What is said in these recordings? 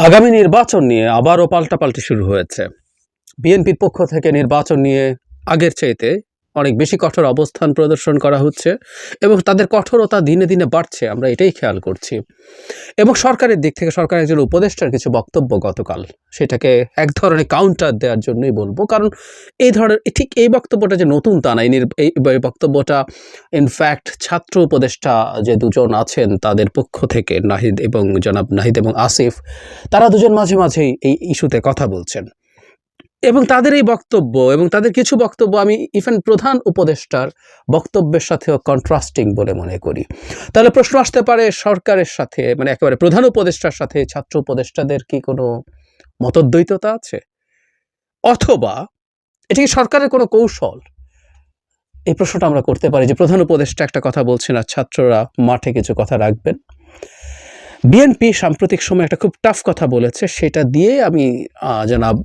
আগামী নির্বাচন নিয়ে আবারও পাল্টাপাল্টি শুরু হয়েছে। বিএনপির পক্ষ থেকে নির্বাচন নিয়ে আগের চাইতে অনেক বেশি কঠোর অবস্থান প্রদর্শন করা হচ্ছে এবং তাদের কঠোরতা দিনে দিনে বাড়ছে, আমরা এটাই খেয়াল করছি। এবং সরকারের দিক থেকে সরকারের একজন উপদেষ্টার কিছু বক্তব্য গতকাল, সেটাকে এক ধরনের কাউন্টার দেওয়ার জন্যই বলব। কারণ এই ধরনের, ঠিক এই বক্তব্যটা যে নতুন তা না, এই নির- এই এই বক্তব্যটা ইনফ্যাক্ট ছাত্র উপদেষ্টা যে দুজন আছেন তাদের পক্ষ থেকে নাহিদ এবং জনাব নাহিদ এবং আসিফ, তারা দুজন মাঝে মাঝেই এই ইস্যুতে কথা বলছেন। এবং তাদের এই বক্তব্য এবং তাদের কিছু বক্তব্য আমি ইভেন প্রধান উপদেষ্টার বক্তব্যের সাথেও কন্ট্রাস্টিং বলে মনে করি। তাহলে প্রশ্ন আসতে পারে সরকারের সাথে মানে একেবারে প্রধান উপদেষ্টার সাথে ছাত্র উপদেষ্টাদের কি কোনো মতদ্বৈততা আছে? অথবা এটি কি সরকারের কোনো কৌশল? এই প্রশ্নটা আমরা করতে পারি যে প্রধান উপদেষ্টা একটা কথা বলছেন আর ছাত্ররা মাঠে কিছু কথা রাখবেন। বিএনপি সাম্প্রতিক সময় একটা খুব টাফ কথা বলেছে, সেটা দিয়ে আমি জনাব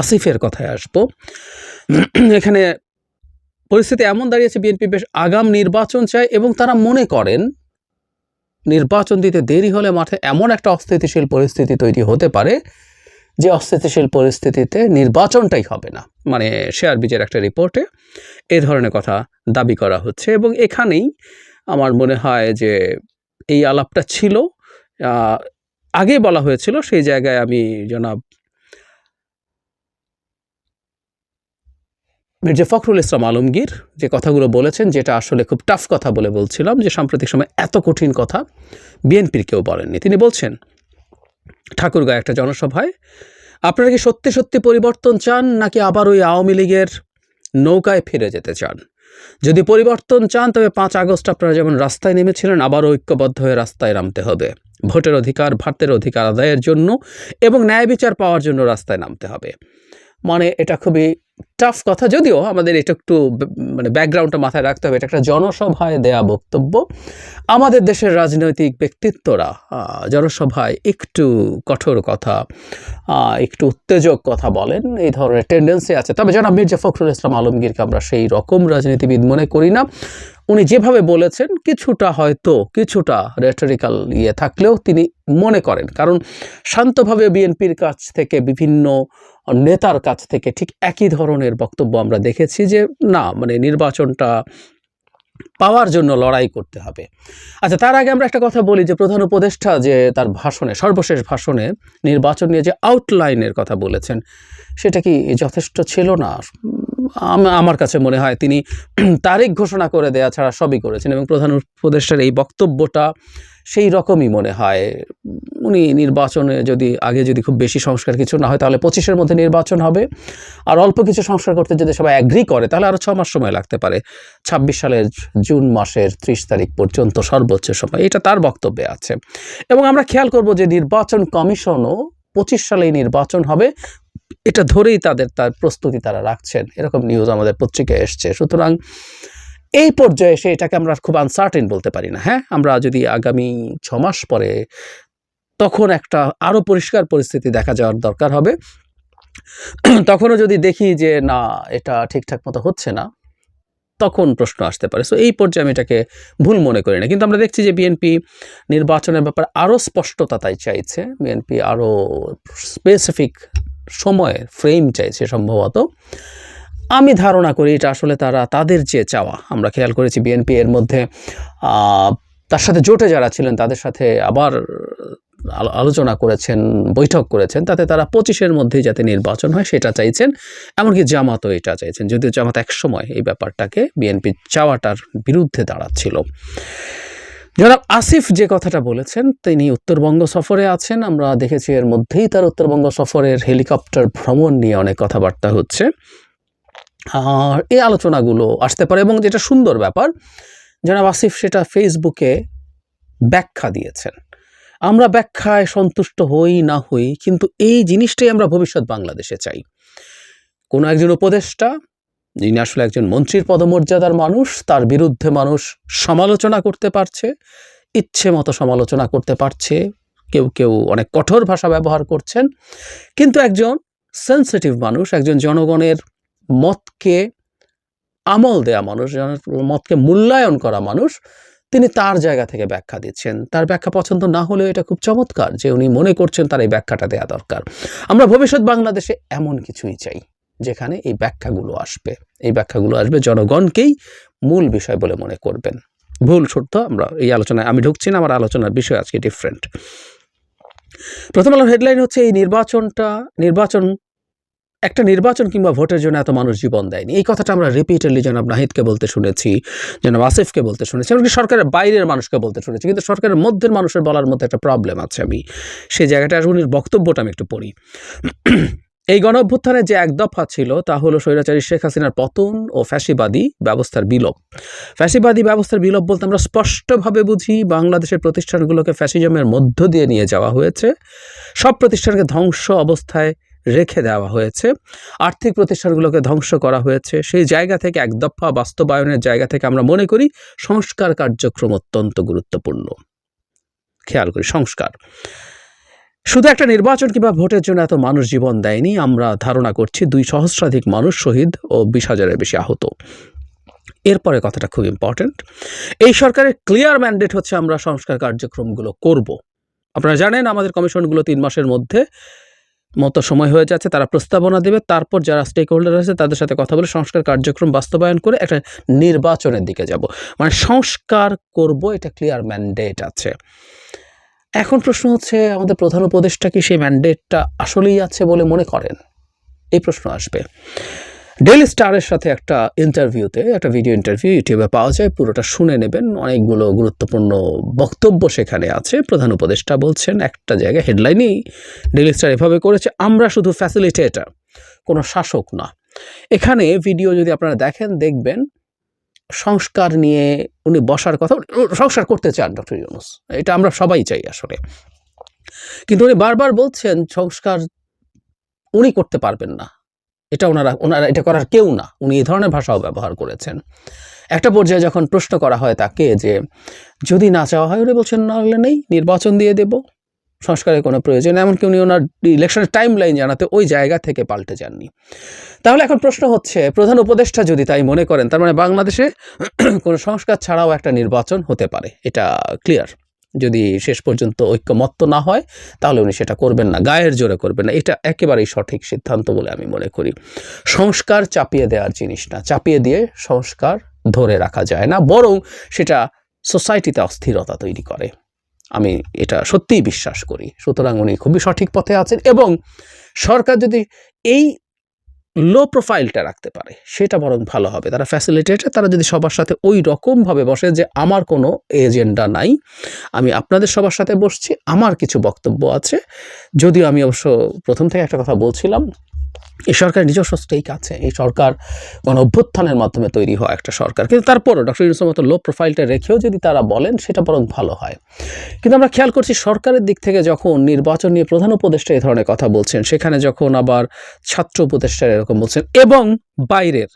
আসিফের কথায় আসব। এখানে পরিস্থিতি এমন দাঁড়িয়েছে, বিএনপি বেশ আগাম নির্বাচন চায় এবং তারা মনে করেন, নির্বাচন দিতে দেরি হলে মাঠে এমন একটা অস্থিতিশীল পরিস্থিতি তৈরি হতে পারে, যে অস্থিতিশীল পরিস্থিতিতে নির্বাচনটাই হবে না। মানে শেয়ার বিজের একটা রিপোর্টে এ ধরনের কথা দাবি করা হচ্ছে এবং এখানেই আমার মনে হয় যে এই আলাপটা ছিল। আগে বলা হয়েছিল, সেই জায়গায় আমি জনাব মির্জা ফখরুল ইসলাম আলমগীর যে কথাগুলো বলেছেন, যেটা আসলে খুব টাফ কথা বলে বলছিলাম, যে সাম্প্রতিক সময় এত কঠিন কথা বিএনপির কেউ বলেননি। তিনি বলছেন ঠাকুরগাঁও একটা জনসভায়, আপনারা কি সত্যি সত্যি পরিবর্তন চান, নাকি আবার ওই আওয়ামী লীগের নৌকায় ফিরে যেতে চান? যদি পরিবর্তন চান, তবে পাঁচ আগস্ট আপনারা যেমন রাস্তায় নেমেছিলেন, আবার ঐক্যবদ্ধ হয়ে রাস্তায় নামতে হবে। ভোটের অধিকার, ভাতের অধিকার আদায়ের জন্য এবং ন্যায় বিচার পাওয়ার জন্য রাস্তায় নামতে হবে। মানে এটা খুবই টাফ কথা যদিও আমাদের এটা একটু মানে ব্যাকগ্রাউন্ডটা মাথায় রাখতে হবে। এটা একটা জনসভায় দেয়া বক্তব্য। আমাদের দেশের রাজনৈতিক ব্যক্তিত্বরা জনসভায় একটু কঠোর কথা একটু উত্তেজক কথা বলেন, এই ধরনের টেন্ডেন্সি আছে। তবে জনাব মির্জা ফখরুল ইসলাম আলমগীরকে আমরা সেই রকম রাজনীতিবিদ মনে করি না। উনি যেভাবে বলেছেন, কিছুটা হয়তো, কিছুটা রেটরিক্যাল ইয়ে থাকলেও তিনি মনে করেন। কারণ শান্তভাবে বিএনপির কাছ থেকে বিভিন্ন নেতার কাছ থেকে ঠিক একই ধরনের বক্তব্য আমরা দেখেছি যে, না মানে নির্বাচনটা পাওয়ার জন্য লড়াই করতে হবে। আচ্ছা তার আগে আমরা একটা কথা বলি যে, প্রধান উপদেষ্টা যে তার ভাষণে, সর্বশেষ ভাষণে নির্বাচন নিয়ে যে আউটলাইনের কথা বলেছেন, সেটা কি যথেষ্ট ছিল না? আমার কাছে মনে হয় তিনি তারিখ ঘোষণা করে দেয়া ছাড়া সবই করেছেন এবং প্রধান উপদেষ্টার এই বক্তব্যটা সেই রকমই মনে হয়। উনি নির্বাচনে যদি, আগে যদি খুব বেশি সংস্কার কিছু না হয়, তাহলে পঁচিশের মধ্যে নির্বাচন হবে। আর অল্প কিছু সংস্কার করতে যদি সবাই অ্যাগ্রি করে, তাহলে আরও ছ মাস সময় লাগতে পারে। ছাব্বিশ সালের জুন মাসের ত্রিশ তারিখ পর্যন্ত সর্বোচ্চ সময়। এটা তার বক্তব্যে আছে। এবং আমরা খেয়াল করব যে নির্বাচন কমিশনও পঁচিশ সালেই নির্বাচন হবে। এটা ধরেই তাদের তার প্রস্তুতি তারা রাখছেন। এরকম নিউজ আমাদের পত্রিকায় এসছে। সুতরাং এই পর্যায়ে এসে এটাকে আমরা খুব আনসার্টেন বলতে পারি না হ্যাঁ? আমরা যদি আগামী ছ মাস পরে তখন একটা আরও পরিষ্কার পরিস্থিতি দেখা যাওয়ার দরকার হবে। তখনও যদি দেখি যে না, এটা ঠিকঠাক মতো হচ্ছে না, তখন প্রশ্ন আসতে পারে। সো এই পর্যায়ে আমি এটাকে ভুল মনে করি না। কিন্তু আমরা দেখছি যে বিএনপি নির্বাচনের ব্যাপারে আরও স্পষ্টতা তাই চাইছে। বিএনপি আরও স্পেসিফিক সময়ের ফ্রেম চাইছে সম্ভবত। আমি ধারণা করি এটা আসলে তারা তাদের যে চাওয়া। আমরা খেয়াল করেছি বিএনপি এর মধ্যে তার সাথে জোটে যারা ছিলেন, তাদের সাথে আবার আলো- আলোচনা করেছেন, বৈঠক করেছেন, তাতে তারা পঁচিশের মধ্যেই যাতে নির্বাচন হয় সেটা চাইছেন, এমনকি জামাতও এটা চাইছেন। যদিও জামাত একসময় এই ব্যাপারটাকে বিএনপি চাওয়াটার বিরুদ্ধে দাঁড়াচ্ছিল। জনাব আসিফ যে কথাটা বলেছেন, তিনি উত্তরবঙ্গ সফরে আছেন। আমরা দেখেছি এর মধ্যেই তার উত্তরবঙ্গ সফরের হেলিকপ্টার ভ্রমণ নিয়ে অনেক কথাবার্তা হচ্ছে। এই আলোচনাগুলো আসতে পারে এবং যেটা সুন্দর ব্যাপার, জনাব আসিফ সেটা ফেসবুকে ব্যাখ্যা দিয়েছেন। আমরা ব্যাখ্যায় সন্তুষ্ট হই না হই, কিন্তু এই জিনিসটাই আমরা ভবিষ্যৎ বাংলাদেশে চাই। কোনো একজন উপদেষ্টা, যিনি আসলে একজন মন্ত্রীর পদমর্যাদার মানুষ, তার বিরুদ্ধে মানুষ সমালোচনা করতে পারছে, ইচ্ছে মতো সমালোচনা করতে পারছে, কেউ কেউ অনেক কঠোর ভাষা ব্যবহার করছেন, কিন্তু একজন সেন্সিটিভ মানুষ, একজন জনগণের মতকে আমল দেয়া মানুষ মতকে মূল্যায়ন করা মানুষ, তিনি তার জায়গা থেকে ব্যাখ্যা দিচ্ছেন। তার ব্যাখ্যা পছন্দ না হলেও এটা খুব চমৎকার যে উনি মনে করছেন তার এই ব্যাখ্যাটা দেওয়া দরকার। আমরা ভবিষ্যৎ বাংলাদেশে এমন কিছুই চাই, যেখানে এই ব্যাখ্যাগুলো আসবে। এই ব্যাখ্যাগুলো আসবে জনগণকেই মূল বিষয় বলে মনে করবেন। ভুল সত্য, আমরা এই আলোচনায় আমি ঢুকছি না, আমার আলোচনার বিষয় আজকে ডিফারেন্ট প্রথম আলোর হেডলাইন হচ্ছে এই নির্বাচনটা, নির্বাচন একটা নির্বাচন কিংবা ভোটের জন্য এত মানুষ জীবন দেয়নি। এই কথাটা আমরা রিপিটেডলি জনাব নাহিদকে বলতে শুনেছি, জনাব আসিফকে বলতে শুনেছি, এমনকি সরকারের বাইরের মানুষকে বলতে শুনেছি, কিন্তু সরকারের মধ্যের মানুষের বলার মধ্যে একটা প্রবলেম আছে আমি। সেই জায়গাটা উনির বক্তব্যটা আমি একটু পড়ি। এই গণ অভ্যুত্থানের যে এক দফা ছিল, তা হলো স্বৈরাচারী শেখ হাসিনার পতন ও ফ্যাসিবাদী ব্যবস্থার বিলোপ। ফ্যাসিবাদী ব্যবস্থার বিলোপ বলতে আমরা স্পষ্টভাবে বুঝি, বাংলাদেশের প্রতিষ্ঠানগুলোকে ফ্যাসিজমের মধ্য দিয়ে নিয়ে যাওয়া হয়েছে। সব প্রতিষ্ঠানকে ধ্বংস অবস্থায় রেখে দেওয়া হয়েছে। আর্থিক প্রতিষ্ঠানগুলোকে ধ্বংস করা হয়েছে। সেই জায়গা থেকে এক দফা বাস্তবায়নের জায়গা থেকে আমরা মনে করি সংস্কার কার্যক্রম অত্যন্ত গুরুত্বপূর্ণ। খেয়াল করি, সংস্কার। শুধু একটা নির্বাচন কিংবা ভোটের জন্য এত মানুষ জীবন দেয়নি, আমরা ধারণা করছি দুই সহস্রাধিক মানুষ শহীদ ও বিশ হাজারের বেশি আহত। এরপরে কথাটা খুব ইম্পর্ট্যান্ট এই সরকারের ক্লিয়ার ম্যান্ডেট হচ্ছে আমরা সংস্কার কার্যক্রমগুলো করব। আপনারা জানেন আমাদের কমিশনগুলো তিন মাসের মধ্যে মতো সময় হয়ে যাচ্ছে, তারা প্রস্তাবনা দেবে, তারপর যারা স্টেক হোল্ডার আছে তাদের সাথে কথা বলে সংস্কার কার্যক্রম বাস্তবায়ন করে একটা নির্বাচনের দিকে যাব। মানে সংস্কার করব, এটা ক্লিয়ার ম্যান্ডেট আছে। এখন প্রশ্ন হচ্ছে, আমাদের প্রধান উপদেষ্টা কি সেই ম্যান্ডেটটা আসলেই আছে বলে মনে করেন? এই প্রশ্ন আসবে। ডেইলি স্টারের সাথে একটা ইন্টারভিউতে একটা ভিডিও ইন্টারভিউ ইউটিউবে পাওয়া যায়। পুরোটা শুনে নেবেন। অনেকগুলো গুরুত্বপূর্ণ বক্তব্য সেখানে আছে। প্রধান উপদেষ্টা বলছেন, একটা জায়গায় হেডলাইনই ডেইলি স্টার এভাবে করেছে, আমরা শুধু ফ্যাসিলিটেটার কোনো শাসক না। এখানে ভিডিও যদি আপনারা দেখেন, দেখবেন সংস্কার নিয়ে উনি বসার কথা, সংস্কার করতে চান ডক্টর ইউনুস। এটা আমরা সবাই চাই আসলে। কিন্তু উনি বারবার বলছেন, সংস্কার উনি করতে পারবেন না। এটা ওনারা ওনারা, এটা করার কেউ না। উনি এই ধরনের ভাষাও ব্যবহার করেছেন। একটা পর্যায়ে যখন প্রশ্ন করা হয় তাকে যে, যদি না চাওয়া হয়? উনি বলছেন, না হলে নেই, নির্বাচন দিয়ে দেব। সংস্কারের কোনো প্রয়োজন এমনকি উনি ওনার ইলেকশনের টাইম লাইন জানাতে ওই জায়গা থেকে পাল্টে যাননি। তাহলে এখন প্রশ্ন হচ্ছে, প্রধান উপদেষ্টা যদি তাই মনে করেন, তার মানে বাংলাদেশে কোনো সংস্কার ছাড়াও একটা নির্বাচন হতে পারে। এটা ক্লিয়ার যদি শেষ পর্যন্ত ঐক্যমত্য না হয়, তাহলে উনি সেটা করবেন না। গায়ের জোরে করবেন না। এটা একেবারেই সঠিক সিদ্ধান্ত বলে আমি মনে করি। সংস্কার চাপিয়ে দেওয়ার জিনিস না। চাপিয়ে দিয়ে সংস্কার ধরে রাখা যায় না। বরং সেটা সোসাইটিতে অস্থিরতা তৈরি করে। আমি এটা সত্যিই বিশ্বাস করি। সুতরাং উনি খুবই সঠিক পথে আছেন এবং সরকার যদি এই লো প্রোফাইলটা রাখতে পারে। সেটা বরং ভালো হবে। তারা ফ্যাসিলিটেটার তারা যদি সবার সাথে ওই রকমভাবে বসে যে আমার কোনো এজেন্ডা নাই, আমি আপনাদের সবার সাথে বসছি, আমার কিছু বক্তব্য আছে। যদিও আমি অবশ্য প্রথম থেকে একটা কথা বলছিলাম এই সরকারের নিজস্ব স্টেক আছে। এই সরকার গণ অভ্যুত্থানের মাধ্যমে তৈরি হওয়া একটা সরকার। কিন্তু তারপরও ডক্টর ইউনুসের মতো লো প্রোফাইলটা রেখেও যদি তারা বলেন সেটা বরং ভালো হয়। কিন্তু আমরা খেয়াল করছি সরকারের দিক থেকে যখন নির্বাচন নিয়ে প্রধান উপদেষ্টা এই ধরনের কথা বলছেন সেখানে যখন আবার ছাত্র উপদেষ্টারা এরকম বলছেন এবং বাইরের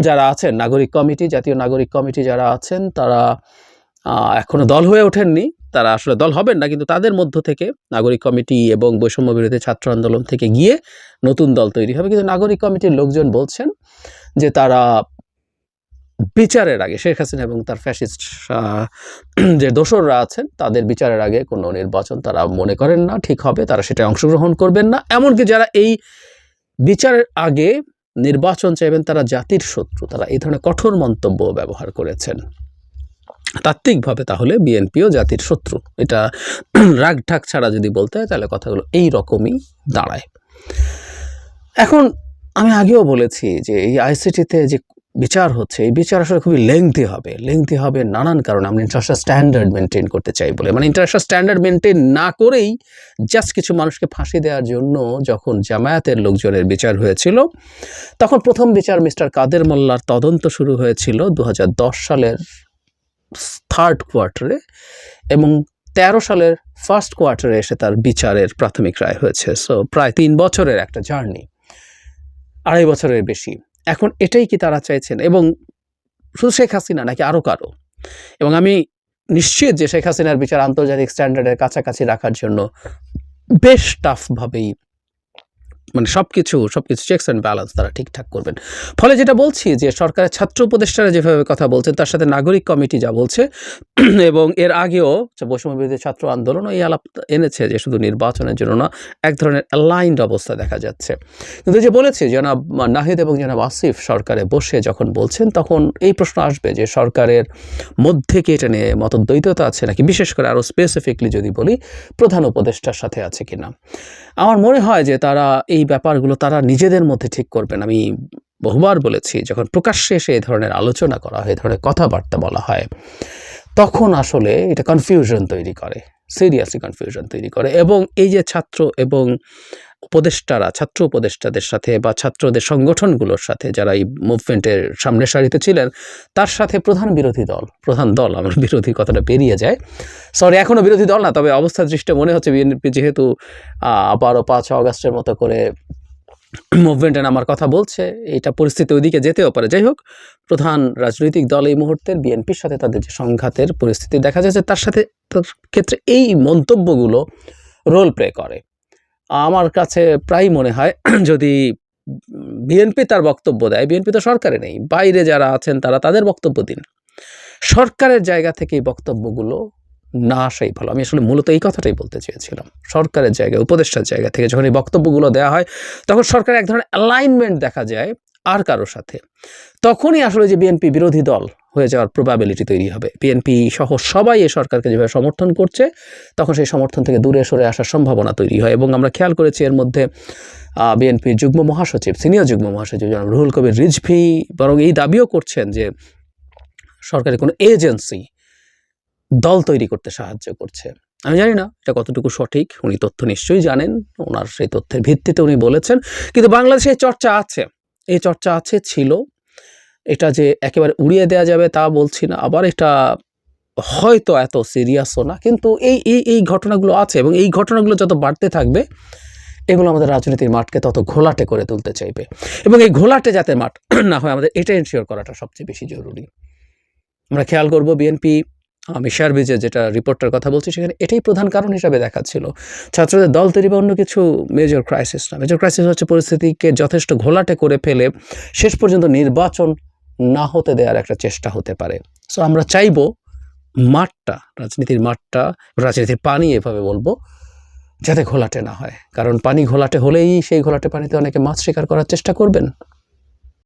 যারা আছেন নাগরিক কমিটি জাতীয় নাগরিক কমিটি যারা আছেন তারা আহ, এখনও দল হয়ে ওঠেননি। তারা আসলে দল হবেন না, কিন্তু তাদের মধ্য থেকে নাগরিক কমিটি এবং বৈষম্য বিরোধী ছাত্র আন্দোলন থেকে গিয়ে নতুন দল তৈরি হবে। কিন্তু নাগরিক কমিটির লোকজন বলছেন যে তারা বিচারের আগে শেখ হাসিনা এবং তার ফ্যাসিস্ট যে দোসররা আছেন, তাদের বিচারের আগে কোনো নির্বাচন তারা মনে করেন না, ঠিক হবে, তারা সেটা অংশগ্রহণ করবেন না। এমনকি যারা এই বিচারের আগে নির্বাচন চাইবেন, তারা জাতির শত্রু, তারা এই ধরনের কঠোর মন্তব্য ব্যবহার করেছেন। তাত্ত্বিকভাবে তাহলে বিএনপিও জাতির শত্রু। এটা রাগ ঢাক ছাড়া যদি বলতে হয়, তাহলে কথাগুলো এই রকমই দাঁড়ায়। এখন আমি আগেও বলেছি যে এই আইসিটিতে যে বিচার হচ্ছে, এই বিচার আসলে খুবই লেংথি হবে। লেংথি হবে নানান কারণে। আমরা ইন্টারন্যাশনাল স্ট্যান্ডার্ড মেনটেন করতে চাই বলে। মানে ইন্টারন্যাশনাল স্ট্যান্ডার্ড মেনটেন না করেই জাস্ট কিছু মানুষকে ফাঁসি দেওয়ার জন্য যখন জামায়াতের লোকজনের বিচার হয়েছিল, তখন প্রথম বিচার মিস্টার কাদের মোল্লার তদন্ত শুরু হয়েছিল দু হাজার দশ সালের থার্ড কোয়ার্টারে এবং তেরো সালের ফার্স্ট কোয়ার্টারে এসে তার বিচারের প্রাথমিক রায় হয়েছে। সো প্রায় তিন বছরের একটা জার্নি আড়াই বছরের বেশি। এখন এটাই কি তারা চাইছেন? এবং শুধু শেখ হাসিনা নাকি আরও কারও? এবং আমি নিশ্চিত যে শেখ হাসিনার বিচার আন্তর্জাতিক স্ট্যান্ডার্ডের কাছাকাছি রাখার জন্য বেশ টাফভাবেই মানে সব কিছু সব কিছু চেকস অ্যান্ড ব্যালেন্স তারা ঠিকঠাক করবেন। ফলে যেটা বলছি যে সরকারের ছাত্র উপদেষ্টারা যেভাবে কথা বলছেন, তার সাথে নাগরিক কমিটি যা বলছে, এবং এর আগেও বৈষম্য বিরোধী ছাত্র আন্দোলনও এই আলাপ এনেছে যে শুধু নির্বাচনের জন্য না, এক ধরনের অ্যালাইন্ড অবস্থা দেখা যাচ্ছে। কিন্তু যে বলেছে জনাব নাহিদ এবং জনাব আসিফ সরকারে বসে যখন বলছেন, তখন এই প্রশ্ন আসবে যে সরকারের মধ্যে কি এটা নিয়ে মতদ্বৈততা আছে নাকি? বিশেষ করে আরও স্পেসিফিকলি যদি বলি, প্রধান উপদেষ্টার সাথে আছে কিনা। আমার মনে হয় যে তারা এই ব্যাপারগুলো তারা নিজেদের মধ্যে ঠিক করবেন। আমি বহুবার বলেছি, যখন প্রকাশ্যে এসে এ ধরনের আলোচনা করা হয় এই ধরনের কথাবার্তা বলা হয়, তখন আসলে এটা কনফিউশন তৈরি করে সিরিয়াসলি কনফিউশন তৈরি করে। এবং এই যে ছাত্র এবং উপদেষ্টারা, ছাত্র উপদেষ্টাদের সাথে বা ছাত্রদের সংগঠনগুলোর সাথে যারা এই মুভমেন্টের সামনে সারিতে ছিলেন, তার সাথে প্রধান বিরোধী দল, প্রধান দল, আমার বিরোধী কথাটা পেরিয়ে যায়। সরি এখনও বিরোধী দল না, তবে অবস্থা দৃষ্টে মনে হচ্ছে বিএনপি যেহেতু আবারও পাঁচ আগস্টের মতো করে মুভমেন্টে নামার কথা বলছে, এটা পরিস্থিতি ওইদিকে যেতেও পারে। যাই হোক, প্রধান রাজনৈতিক দল এই মুহূর্তের বিএনপির সাথে তাদের যে সংঘাতের পরিস্থিতি দেখা যাচ্ছে তার সাথে, তার ক্ষেত্রে এই মন্তব্যগুলো রোল প্লে করে। আমার কাছে প্রায় মনে হয় যদি বিএনপি তার বক্তব্য দেয়, বিএনপি তো সরকারে নেই, বাইরে যারা আছেন তারা তাদের বক্তব্য দিন। সরকারের জায়গা থেকে এই বক্তব্যগুলো না আসাই ভালো। আমি আসলে মূলত এই কথাটাই বলতে চেয়েছিলাম। সরকারের জায়গায় উপদেষ্টার জায়গা থেকে যখন এই বক্তব্যগুলো দেওয়া হয়, তখন সরকারের এক ধরনের অ্যালাইনমেন্ট দেখা যায় আর কারোর সাথে। তখনই আসলে যে বিএনপি বিরোধী দল হয়ে যাওয়ার প্রবাবিলিটি তৈরি হবে। বিএনপি সহ সবাই এই সরকারকে যেভাবে সমর্থন করছে, তখন সেই সমর্থন থেকে দূরে সরে আসার সম্ভাবনা তৈরি হয় এবং আমরা খেয়াল করেছি এর মধ্যে বিএনপির যুগ্ম মহাসচিব, সিনিয়র যুগ্ম মহাসচিব জনাব রুহুল কবির রিজভি বরং এই দাবিও করছেন যে সরকারি কোনো এজেন্সি দল তৈরি করতে সাহায্য করছে। আমি জানি না এটা কতটুকু সঠিক, উনি তথ্য নিশ্চয়ই জানেন, ওনার সেই তথ্যের ভিত্তিতে উনি বলেছেন, কিন্তু বাংলাদেশে চর্চা আছে। এই চর্চা আছে, ছিল। এটা যে একেবারে উড়িয়ে দেওয়া যাবে তা বলছি না, আবার এটা হয়তো এত সিরিয়াসও না, কিন্তু এই এই এই ঘটনাগুলো আছে এবং এই ঘটনাগুলো যত বাড়তে থাকবে, এগুলো আমাদের রাজনীতির মাঠকে তত ঘোলাটে করে তুলতে চাইবে। এবং এই ঘোলাটে যাতে মাঠ না হয়, আমাদের এটা এনশিওর করাটা সবচেয়ে বেশি জরুরি। আমরা খেয়াল করব, বিএনপি আমি শেয়ারবিজে যেটা রিপোর্টের কথা বলছি সেখানে এটাই প্রধান কারণ হিসাবে দেখাচ্ছিল। ছাত্রদের দল তৈরি বা অন্য কিছু মেজর ক্রাইসিস না। মেজর ক্রাইসিস হচ্ছে পরিস্থিতিকে যথেষ্ট ঘোলাটে করে ফেলে, শেষ পর্যন্ত নির্বাচন না হতে দেওয়ার একটা চেষ্টা হতে পারে। সো আমরা চাইব মাঠটা, রাজনীতির মাঠটা, রাজনীতির পানি এভাবে বলব, যাতে ঘোলাটে না হয়। কারণ পানি ঘোলাটে হলেই সেই ঘোলাটে পানিতে অনেকে মাছ শিকার করার চেষ্টা করবেন।